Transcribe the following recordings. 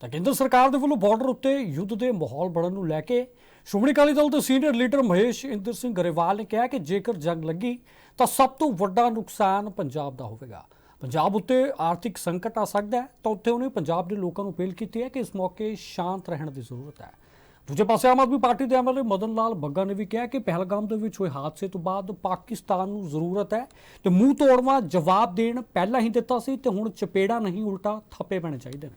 ਤਾਂ ਕੇਂਦਰ ਸਰਕਾਰ ਦੇ ਵੱਲੋਂ ਬਾਰਡਰ ਉੱਤੇ ਯੁੱਧ ਦੇ ਮਾਹੌਲ ਬਣਨ ਨੂੰ ਲੈ ਕੇ ਸ਼੍ਰੋਮਣੀ ਅਕਾਲੀ ਦਲ ਦੇ ਸੀਨੀਅਰ ਲੀਡਰ ਮਹੇਸ਼ ਇੰਦਰ ਸਿੰਘ ਗਰੇਵਾਲ ਨੇ ਕਿਹਾ ਕਿ ਜੇਕਰ ਜੰਗ ਲੱਗੀ ਤਾਂ ਸਭ ਤੋਂ ਵੱਡਾ ਨੁਕਸਾਨ ਪੰਜਾਬ ਦਾ ਹੋਵੇਗਾ। ਪੰਜਾਬ ਉੱਤੇ ਆਰਥਿਕ ਸੰਕਟ ਆ ਸਕਦਾ ਹੈ, ਤਾਂ ਉੱਥੇ ਉਹਨੇ ਪੰਜਾਬ ਦੇ ਲੋਕਾਂ ਨੂੰ ਅਪੀਲ ਕੀਤੀ ਹੈ ਕਿ ਇਸ ਮੌਕੇ ਸ਼ਾਂਤ ਰਹਿਣ ਦੀ ਜ਼ਰੂਰਤ ਹੈ। ਦੂਜੇ ਪਾਸੇ ਆਮ ਆਦਮੀ ਪਾਰਟੀ ਦੇ ਐਮਐਲਏ ਮਦਨ ਲਾਲ ਬੱਗਾ ਨੇ ਵੀ ਕਿਹਾ ਕਿ ਪਹਿਲਗਾਮ ਦੇ ਵਿੱਚ ਹੋਏ ਹਾਦਸੇ ਤੋਂ ਬਾਅਦ ਪਾਕਿਸਤਾਨ ਨੂੰ ਜ਼ਰੂਰਤ ਹੈ ਤੇ ਮੂੰਹ ਤੋੜਵਾ ਜਵਾਬ ਦੇਣ ਪਹਿਲਾਂ ਹੀ ਦਿੱਤਾ ਸੀ ਤੇ ਹੁਣ ਚਪੇੜਾ ਨਹੀਂ, ਉਲਟਾ ਥੱਪੇ ਪੈਣੇ ਚਾਹੀਦੇ ਨੇ।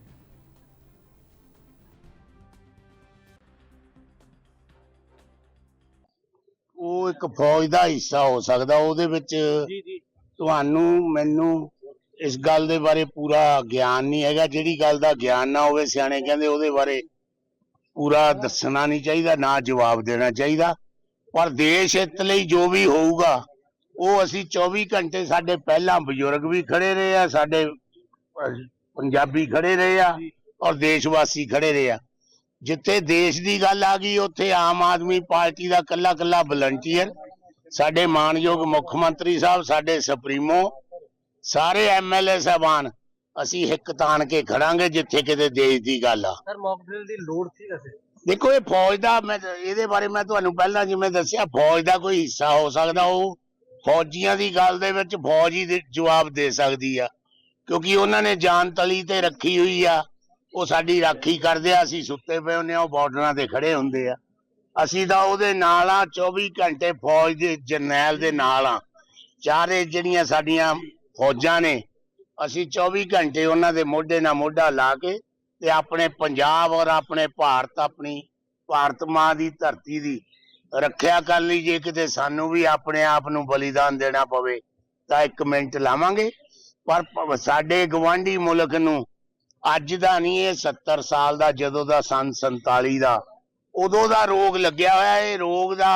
ਉਹ ਇੱਕ ਫੌਜ ਦਾ ਹਿੱਸਾ ਹੋ ਸਕਦਾ ਉਹਦੇ ਵਿੱਚ ਤੁਹਾਨੂੰ ਮੈਨੂੰ ਇਸ ਗੱਲ ਦੇ ਬਾਰੇ ਪੂਰਾ ਗਿਆਨ ਨਹੀਂ ਹੈਗਾ। ਜਿਹੜੀ ਗੱਲ ਦਾ ਗਿਆਨ ਨਾ ਹੋਵੇ ਸਿਆਣੇ ਕਹਿੰਦੇ ਉਹਦੇ ਬਾਰੇ ਪੂਰਾ ਦੱਸਣਾ ਨਹੀਂ ਚਾਹੀਦਾ ਨਾ ਜਵਾਬ ਦੇਣਾ ਚਾਹੀਦਾ। ਪਰ ਦੇਸ਼ ਹਿੱਤ ਲਈ ਜੋ ਵੀ ਹੋਊਗਾ ਉਹ ਅਸੀਂ 24 ਘੰਟੇ ਸਾਡੇ ਪਹਿਲਾਂ ਬਜ਼ੁਰਗ ਵੀ ਖੜੇ ਰਹੇ ਆ ਸਾਡੇ ਪੰਜਾਬੀ ਖੜੇ ਰਹੇ ਆ ਔਰ ਦੇਸ਼ ਵਾਸੀ ਖੜੇ ਰਹੇ ਆ। ਜਿੱਥੇ ਦੇਸ਼ ਦੀ ਗੱਲ ਆ ਗਈ ਉੱਥੇ ਆਮ ਆਦਮੀ ਪਾਰਟੀ ਦਾ ਕੱਲਾ ਕੱਲਾ ਵਲੰਟੀਅਰ ਸਾਡੇ ਮਾਨਯੋਗ ਮੁੱਖ ਮੰਤਰੀ ਸਾਹਿਬ ਸਾਡੇ ਸੁਪਰੀਮੋ ਸਾਰੇ ਐਮਐਲਏ ਸਾਹਿਬਾਨ ਅਸੀਂ ਹਿੱਕ ਤਾਣ ਕੇ ਖੜਾਂਗੇ ਜਿੱਥੇ ਕਿਤੇ ਦੇਸ਼ ਦੀ ਗੱਲ ਆ। ਸਰ ਮੌਕ ਡਰਿਲ ਦੀ ਲੋੜ ਸੀ ਵੈਸੇ। ਦੇਖੋ ਇਹ ਫੌਜ ਦਾ ਮੈਂ ਇਹਦੇ ਬਾਰੇ ਮੈਂ ਤੁਹਾਨੂੰ ਪਹਿਲਾਂ ਜਿਵੇਂ ਦੱਸਿਆ ਫੌਜ ਦਾ ਕੋਈ ਹਿੱਸਾ ਹੋ ਸਕਦਾ ਉਹ ਫੌਜੀਆਂ ਦੀ ਗੱਲ ਦੇ ਵਿੱਚ ਫੌਜ ਹੀ ਜਵਾਬ ਦੇ ਸਕਦੀ ਆ ਕਿਉਂਕਿ ਉਹਨਾਂ ਨੇ ਜਾਨ ਤਲੀ ਤੇ ਰੱਖੀ ਹੋਈ ਆ। ਉਹ ਸਾਡੀ ਰਾਖੀ ਕਰਦੇ ਆ, ਅਸੀਂ ਸੁੱਤੇ ਪਏ ਹੁੰਦੇ ਆ, ਉਹ ਬਾਰਡਰਾਂ ਤੇ ਖੜੇ ਹੁੰਦੇ ਆ। ਅਸੀਂ ਤਾਂ ਉਹਦੇ ਨਾਲ ਆ 24 ਘੰਟੇ ਫੌਜ ਦੇ, ਜਰਨੈਲ ਦੇ ਨਾਲ ਆ। ਚਾਰੇ ਜਿਹੜੀਆਂ ਸਾਡੀਆਂ ਫੌਜਾਂ ਨੇ, ਅਸੀਂ 24 ਘੰਟੇ ਉਹਨਾਂ ਦੇ ਮੋਢੇ ਨਾਲ ਮੋਢਾ ਲਾ ਕੇ ਤੇ ਆਪਣੇ ਪੰਜਾਬ ਔਰ ਆਪਣੇ ਭਾਰਤ, ਆਪਣੀ ਭਾਰਤ ਮਾਂ ਦੀ ਧਰਤੀ ਦੀ ਰੱਖਿਆ ਕਰ ਲਈ। ਜੇ ਕਿਤੇ ਸਾਨੂੰ ਵੀ ਆਪਣੇ ਆਪ ਨੂੰ ਬਲੀਦਾਨ ਦੇਣਾ ਪਵੇ ਤਾਂ ਇੱਕ ਮਿੰਟ ਲਾਵਾਂਗੇ। ਪਰ ਸਾਡੇ ਗਵਾਂਢੀ ਮੁਲਕ ਨੂੰ ਅੱਜ ਦਾ ਨਹੀਂ ਇਹ 70 ਸਾਲ ਦਾ ਜਦੋਂ ਦਾ ਸੰਨ 47 ਦਾ ਉਦੋਂ ਦਾ ਰੋਗ ਲੱਗਿਆ ਹੋਇਆ ਇਹ ਰੋਗ ਦਾ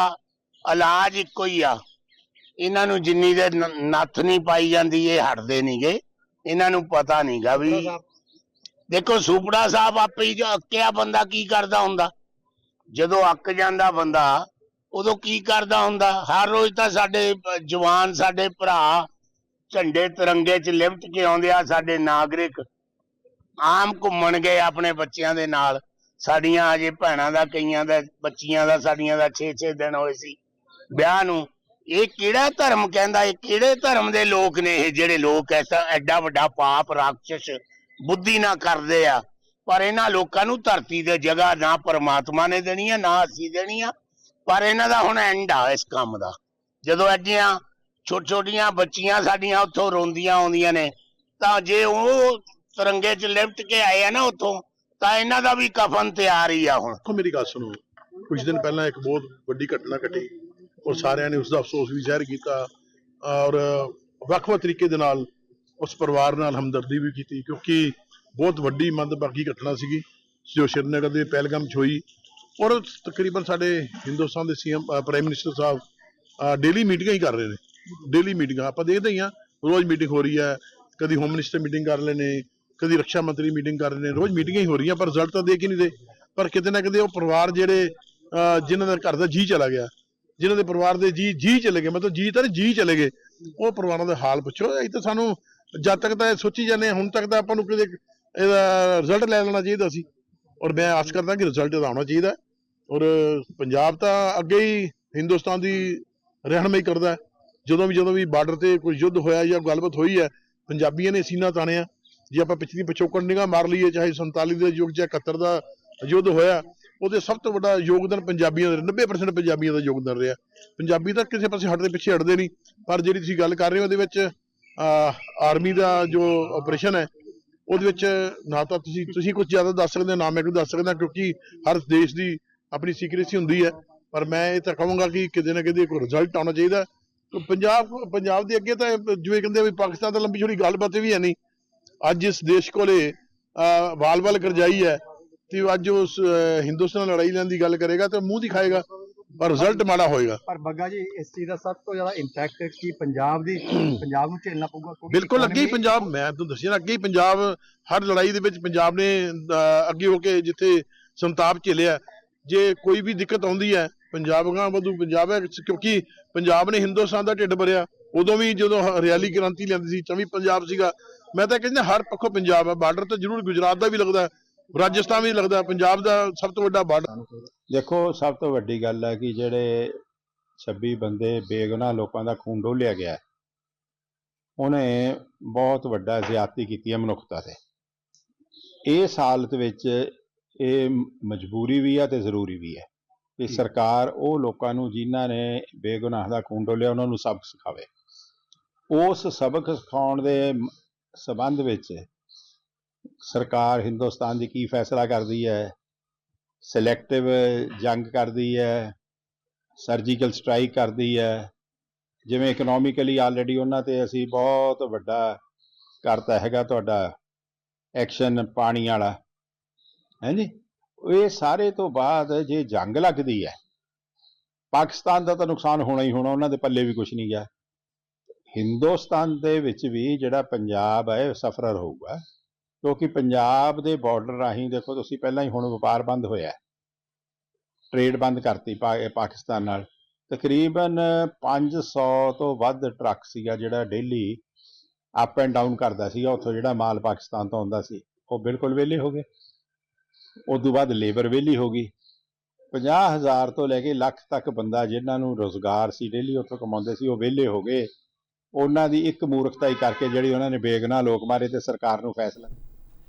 ਇਲਾਜ ਇੱਕੋ ਹੀ ਆ। ਇਹਨਾਂ ਨੂੰ ਜਿੰਨੀ ਦੇ ਨੱਥ ਨਹੀਂ ਪਾਈ ਜਾਂਦੀ ਇਹ ਹਟਦੇ ਨਹੀਂਗੇ ਇਹਨਾਂ ਨੂੰ ਪਤਾ ਨਹੀਂਗਾ ਵੀ ਦੇਖੋ ਸੂਪੜਾ ਸਾਹਿਬ ਆਪੇ ਹੀ ਅੱਕਿਆ ਬੰਦਾ ਕੀ ਕਰਦਾ ਹੁੰਦਾ? ਜਦੋਂ ਅੱਕ ਜਾਂਦਾ ਬੰਦਾ ਉਦੋਂ ਕੀ ਕਰਦਾ ਹੁੰਦਾ? ਹਰ ਰੋਜ਼ ਤਾਂ ਸਾਡੇ ਜਵਾਨ ਸਾਡੇ ਭਰਾ ਝੰਡੇ ਤਿਰੰਗੇ 'ਚ ਲਿਪਟ ਕੇ ਆਉਂਦੇ ਆ ਸਾਡੇ ਨਾਗਰਿਕ। ਆਮ ਘੁੰਮਣ ਗਏ ਆਪਣੇ ਬੱਚਿਆਂ ਦੇ ਨਾਲ। ਸਾਡੀਆਂ ਅਜੇ ਭੈਣਾਂ ਦਾ, ਕਈਆਂ ਦਾ, ਬੱਚੀਆਂ ਦਾ, ਸਾਡੀਆਂ ਦਾ 6-6 ਦਿਨ ਹੋਏ ਸੀ ਵਿਆਹ ਨੂੰ। ਇਹ ਕਿਹੜਾ ਧਰਮ ਕਹਿੰਦਾ, ਇਹ ਕਿਹੜੇ ਧਰਮ ਦੇ ਲੋਕ ਨੇ ਇਹ ਜਿਹੜੇ ਲੋਕ ਐਸਾ ਐਡਾ ਵੱਡਾ ਪਾਪ, ਰਾਖਸ਼, ਬੁੱਧੀ ਨਾ ਕਰਦੇ ਆ। ਪਰ ਇਹਨਾਂ ਲੋਕਾਂ ਨੂੰ ਧਰਤੀ ਦੇ ਜਗ੍ਹਾ ਨਾ ਪਰਮਾਤਮਾ ਨੇ ਦੇਣੀ ਆ ਨਾ ਅਸੀਂ ਦੇਣੀ ਆ ਪਰ ਇਹਨਾਂ ਦਾ ਹੁਣ ਐਂਡ ਆ ਇਸ ਕੰਮ ਦਾ। ਜਦੋਂ ਐਡੀਆਂ ਛੋਟ ਛੋਟੀਆਂ ਬੱਚੀਆਂ ਸਾਡੀਆਂ ਉੱਥੋਂ ਰੋਂਦੀਆਂ ਆਉਂਦੀਆਂ ਨੇ, ਤਾਂ ਜੇ ਉਹ ਤਿਰੰਗੇ 'ਚ ਲਿਪਟ ਕੇ ਆਏ ਆ ਨਾ ਉੱਥੋਂ, ਤਾਂ ਇਹਨਾਂ ਦਾ ਵੀ ਕਫਨ ਤਿਆਰ ਹੀ ਆ ਹੁਣ। ਦੇਖੋ ਮੇਰੀ ਗੱਲ ਸੁਣੋ ਕੁਝ ਦਿਨ ਪਹਿਲਾਂ ਇੱਕ ਬਹੁਤ ਵੱਡੀ ਘਟਨਾ ਘਟੀ ਔਰ ਸਾਰਿਆਂ ਨੇ ਉਸ ਦਾ ਅਫਸੋਸ ਵੀ ਜ਼ਾਹਿਰ ਕੀਤਾ ਔਰ ਵੱਖ-ਵੱਖ ਤਰੀਕੇ ਦੇ ਨਾਲ ਉਸ ਪਰਿਵਾਰ ਨਾਲ ਹਮਦਰਦੀ ਵੀ ਕੀਤੀ ਕਿਉਂਕਿ ਬਹੁਤ ਵੱਡੀ ਮੰਦਭਾਗੀ ਘਟਨਾ ਸੀਗੀ, ਜੋ ਸ਼੍ਰੀਨਗਰ ਦੇ ਪਹਿਲਗਾਮ 'ਚ ਹੋਈ ਔਰ ਤਕਰੀਬਨ ਸਾਡੇ ਹਿੰਦੁਸਤਾਨ ਦੇ CM prime minister sahib daily ਮੀਟਿੰਗਾਂ ਹੀ ਕਰ ਰਹੇ ਨੇ। ਡੇਲੀ ਮੀਟਿੰਗਾਂ ਆਪਾਂ ਦੇਖਦੇ ਹੀ ਆ ਰੋਜ਼ ਮੀਟਿੰਗ ਹੋ ਰਹੀ ਹੈ, ਕਦੀ ਹੋਮ ਮਿਨਿਸਟਰ ਮੀਟਿੰਗ ਕਰ ਰਹੇ ਕਦੀ ਰੱਖਿਆ ਮੰਤਰੀ ਮੀਟਿੰਗ ਕਰ ਰਹੇ ਨੇ, ਰੋਜ਼ ਮੀਟਿੰਗਾਂ ਹੀ ਹੋ ਰਹੀਆਂ, ਪਰ ਰਿਜ਼ਲਟ ਤਾਂ ਦੇਖ ਹੀ ਨਹੀਂ ਦੇ। ਪਰ ਕਿਤੇ ਨਾ ਕਿਤੇ ਉਹ ਪਰਿਵਾਰ ਜਿਹੜੇ ਜਿਨ੍ਹਾਂ ਦਾ ਘਰ ਦਾ ਜੀ ਚਲਾ ਗਿਆ, ਜਿਨ੍ਹਾਂ ਦੇ ਪਰਿਵਾਰ ਦੇ ਜੀ ਜੀ ਚਲੇ ਗਏ, ਮਤਲਬ ਜੀ ਤਾਂ ਜੀ ਚਲੇ ਗਏ, ਉਹ ਪਰਿਵਾਰਾਂ ਦੇ ਹਾਲ ਪੁੱਛੋ। ਇਹ ਤਾਂ ਸਾਨੂੰ ਜਦ ਤੱਕ ਤਾਂ ਸੋਚੀ ਜਾਂਦੇ ਹੁਣ ਤੱਕ ਤਾਂ ਆਪਾਂ ਨੂੰ ਕਿਤੇ ਇਹਦਾ ਰਿਜ਼ਲਟ ਲੈ ਲੈਣਾ ਚਾਹੀਦਾ ਸੀ। ਔਰ ਮੈਂ ਆਸ ਕਰਦਾ ਕਿ ਰਿਜ਼ਲਟ ਇਹਦਾ ਆਉਣਾ ਚਾਹੀਦਾ। ਔਰ ਪੰਜਾਬ ਤਾਂ ਅੱਗੇ ਹੀ ਹਿੰਦੁਸਤਾਨ ਦੀ ਰਹਿਣਮਈ ਕਰਦਾ ਜਦੋਂ ਵੀ ਜਦੋਂ ਵੀ ਬਾਰਡਰ ਤੇ ਕੋਈ ਯੁੱਧ ਹੋਇਆ ਜਾਂ ਗੱਲਬਾਤ ਹੋਈ ਹੈ, ਪੰਜਾਬੀਆਂ ਨੇ ਸੀਨਾ ਤਾਣਿਆ। ਜੇ ਆਪਾਂ ਪਿਛਲੀ ਪਿਛੋਕੜ ਨਿਗਾਹ ਮਾਰ ਲਈਏ, ਚਾਹੇ 47 ਦੇ ਯੁੱਗ ਜਾਂ 71 ਦਾ ਯੁੱਧ ਹੋਇਆ, ਉਹਦੇ ਸਭ ਤੋਂ ਵੱਡਾ ਯੋਗਦਾਨ ਪੰਜਾਬੀਆਂ ਦਾ 90% ਪੰਜਾਬੀਆਂ ਦਾ ਯੋਗਦਾਨ ਰਿਹਾ। ਪੰਜਾਬੀ ਤਾਂ ਕਿਸੇ ਪਾਸੇ ਹਟਦੇ ਪਿੱਛੇ ਹਟਦੇ ਨਹੀਂ, ਪਰ ਜਿਹੜੀ ਤੁਸੀਂ ਗੱਲ ਕਰ ਰਹੇ ਹੋ, ਉਹਦੇ ਵਿੱਚ ਆਰਮੀ ਦਾ ਜੋ ਆਪਰੇਸ਼ਨ ਹੈ, ਉਹਦੇ ਵਿੱਚ ਨਾ ਤਾਂ ਤੁਸੀਂ ਤੁਸੀਂ ਕੁਝ ਜ਼ਿਆਦਾ ਦੱਸ ਸਕਦੇ ਹੋ, ਨਾ ਮੈਂ ਕੁਝ ਦੱਸ ਸਕਦਾ, ਕਿਉਂਕਿ ਹਰ ਦੇਸ਼ ਦੀ ਆਪਣੀ ਸੀਕ੍ਰੇਸੀ ਹੁੰਦੀ ਹੈ। ਪਰ ਮੈਂ ਇਹ ਤਾਂ ਕਹਾਂਗਾ ਕਿ ਕਿਤੇ ਨਾ ਕਿਤੇ ਕੋਈ ਰਿਜ਼ਲਟ ਆਉਣਾ ਚਾਹੀਦਾ। ਪੰਜਾਬ ਪੰਜਾਬ ਦੇ ਅੱਗੇ ਤਾਂ ਜਿਵੇਂ ਕਹਿੰਦੇ ਆ ਵੀ ਪਾਕਿਸਤਾਨ ਤਾਂ ਲੰਬੀ ਛੋੜੀ ਗੱਲਬਾਤ ਵੀ ਹੈ ਨਹੀਂ। ਅੱਜ ਇਸ ਦੇਸ਼ ਕੋਲੇ ਵਾਲ-ਵਾਲ ਕਰਜਾਈ ਹੈ ਤੇ ਅੱਜ ਉਸ ਹਿੰਦੁਸਤਾਨ ਲੜਾਈ ਲੈਣ ਦੀ ਗੱਲ ਕਰੇਗਾ ਤੇ ਮੂੰਹ ਦਿਖਾਏਗਾ ਪਰ ਰਿਜ਼ਲਟ ਮਾੜਾ ਹੋਏਗਾ। ਪਰ ਬੱਗਾ ਜੀ ਇਸ ਚੀਜ਼ ਦਾ ਸਭ ਤੋਂ ਜ਼ਿਆਦਾ ਇੰਪੈਕਟ ਕੀ ਪੰਜਾਬ ਦੀ ਪੰਜਾਬ ਨੂੰ ਝੇਲਣਾ ਪਊਗਾ ਕਿਉਂਕਿ ਬਿਲਕੁਲ ਅੱਗੇ ਹੀ ਪੰਜਾਬ ਮੈਂ ਤੁਹਾਨੂੰ ਦੱਸਿਆ ਅੱਗੇ ਹੀ ਪੰਜਾਬ ਹਰ ਲੜਾਈ ਦੇ ਵਿੱਚ ਪੰਜਾਬ ਨੇ ਅੱਗੇ ਹੋ ਕੇ ਜਿੱਥੇ ਸੰਤਾਪ ਝੇਲਿਆ ਜੇ ਕੋਈ ਵੀ ਦਿੱਕਤ ਆਉਂਦੀ ਹੈ ਪੰਜਾਬ ਗਾਂ ਵਧੂ ਪੰਜਾਬ ਹੈ ਕਿਉਂਕਿ ਪੰਜਾਬ ਨੇ ਹਿੰਦੁਸਤਾਨ ਦਾ ਢਿੱਡ ਭਰਿਆ ਉਦੋਂ ਵੀ ਜਦੋਂ ਹਰਿਆਲੀ ਕ੍ਰਾਂਤੀ ਲਿਆਂਦੀ ਸੀ ਚੌਵੀ ਪੰਜਾਬ ਸੀਗਾ ਮੈਂ ਤਾਂ ਕਹਿੰਦਾ ਹਰ ਪੱਖੋਂ ਪੰਜਾਬ ਹੈ ਬਾਰਡਰ ਤਾਂ ਜ਼ਰੂਰ ਗੁਜਰਾਤ ਦਾ ਵੀ ਲੱਗਦਾ ਹੈ, ਰਾਜਸਥਾਨ ਵੀ ਲੱਗਦਾ ਪੰਜਾਬ ਦਾ ਸਭ ਤੋਂ ਵੱਡਾ ਬਾਰਡਰ। ਦੇਖੋ ਸਭ ਤੋਂ ਵੱਡੀ ਗੱਲ ਹੈ ਕਿ ਜਿਹੜੇ 26 ਬੰਦੇ ਬੇਗੁਨਾਹ ਲੋਕਾਂ ਦਾ ਖੂਨ ਡੋਲਿਆ ਗਿਆ ਉਹਨੇ ਬਹੁਤ ਵੱਡਾ ਜ਼ਿਆਦਤੀ ਕੀਤੀ ਹੈ ਮਨੁੱਖਤਾ ਤੇ। ਇਸ ਹਾਲਤ ਵਿੱਚ ਇਹ ਮਜਬੂਰੀ ਵੀ ਹੈ ਤੇ ਜ਼ਰੂਰੀ ਵੀ ਹੈ ਕਿ ਸਰਕਾਰ ਉਹ ਲੋਕਾਂ ਨੂੰ ਜਿਨ੍ਹਾਂ ਨੇ ਬੇਗੁਨਾਹ ਦਾ ਖੂਨ ਡੋਲਿਆ ਉਹਨਾਂ ਨੂੰ ਸਬਕ ਸਿਖਾਵੇ। ਉਸ ਸਬਕ ਸਿਖਾਉਣ ਦੇ ਸਬੰਧ ਵਿੱਚ ਸਰਕਾਰ ਹਿੰਦੁਸਤਾਨ ਦੀ ਕੀ ਫੈਸਲਾ ਕਰਦੀ ਹੈ? ਸਿਲੈਕਟਿਵ ਜੰਗ ਕਰਦੀ ਹੈ ਸਰਜੀਕਲ ਸਟ੍ਰਾਈਕ ਕਰਦੀ ਹੈ। ਜਿਵੇਂ ਇਕਨੋਮਿਕਲੀ ਆਲਰੇਡੀ ਉਹਨਾਂ ਤੇ ਅਸੀਂ ਬਹੁਤ ਵੱਡਾ ਕਰਤਾ ਹੈਗਾ ਤੁਹਾਡਾ ਐਕਸ਼ਨ ਪਾਣੀ ਵਾਲਾ। ਹੈਂਜੀ ਇਹ ਸਾਰੇ ਤੋਂ ਬਾਅਦ ਜੇ ਜੰਗ ਲੱਗਦੀ ਹੈ, ਪਾਕਿਸਤਾਨ ਦਾ ਤਾਂ ਨੁਕਸਾਨ ਹੋਣਾ ਹੀ ਹੋਣਾ, ਉਹਨਾਂ ਦੇ ਪੱਲੇ ਵੀ ਕੁਝ ਨਹੀਂ ਗਿਆ। ਹਿੰਦੁਸਤਾਨ ਦੇ ਵਿੱਚ ਵੀ ਜਿਹੜਾ ਪੰਜਾਬ ਹੈ ਸਫਰਰ ਹੋਊਗਾ। ਕਿਉਂਕਿ ਪੰਜਾਬ ਦੇ ਬਾਰਡਰ ਰਾਹੀਂ ਦੇਖੋ ਤੁਸੀਂ ਪਹਿਲਾਂ ਹੀ ਹੁਣ ਵਪਾਰ ਬੰਦ ਹੋਇਆ ਟ੍ਰੇਡ ਬੰਦ ਕਰਤੀ ਪਾਕਿਸਤਾਨ ਨਾਲ। ਤਕਰੀਬਨ 500 ਤੋਂ ਵੱਧ ਟਰੱਕ ਸੀਗਾ ਜਿਹੜਾ ਡੇਲੀ ਅਪ ਐਂਡ ਡਾਊਨ ਕਰਦਾ ਸੀਗਾ। ਉੱਥੋਂ ਜਿਹੜਾ ਮਾਲ ਪਾਕਿਸਤਾਨ ਤੋਂ ਆਉਂਦਾ ਸੀ, ਉਹ ਬਿਲਕੁਲ ਵਿਹਲੇ ਹੋ ਗਏ। ਉਸ ਤੋਂ ਬਾਅਦ ਲੇਬਰ ਵਿਹਲੀ ਹੋ ਗਈ। 50000 ਤੋਂ ਲੈ ਕੇ ਲੱਖ ਤੱਕ ਬੰਦਾ ਜਿਨ੍ਹਾਂ ਨੂੰ ਰੋਜ਼ਗਾਰ ਸੀ ਡੇਲੀ ਉੱਥੋਂ ਕਮਾਉਂਦੇ ਸੀ, ਉਹ ਵਿਹਲੇ ਹੋ ਗਏ। ਉਹਨਾਂ ਦੀ ਇੱਕ ਮੂਰਖਤਾ ਹੀ ਕਰਕੇ ਜਿਹੜੀ ਉਹਨਾਂ ਨੇ ਬੇਗੁਨਾਹ ਲੋਕ ਮਾਰੇ ਤੇ ਸਰਕਾਰ ਨੂੰ ਫੈਸਲਾ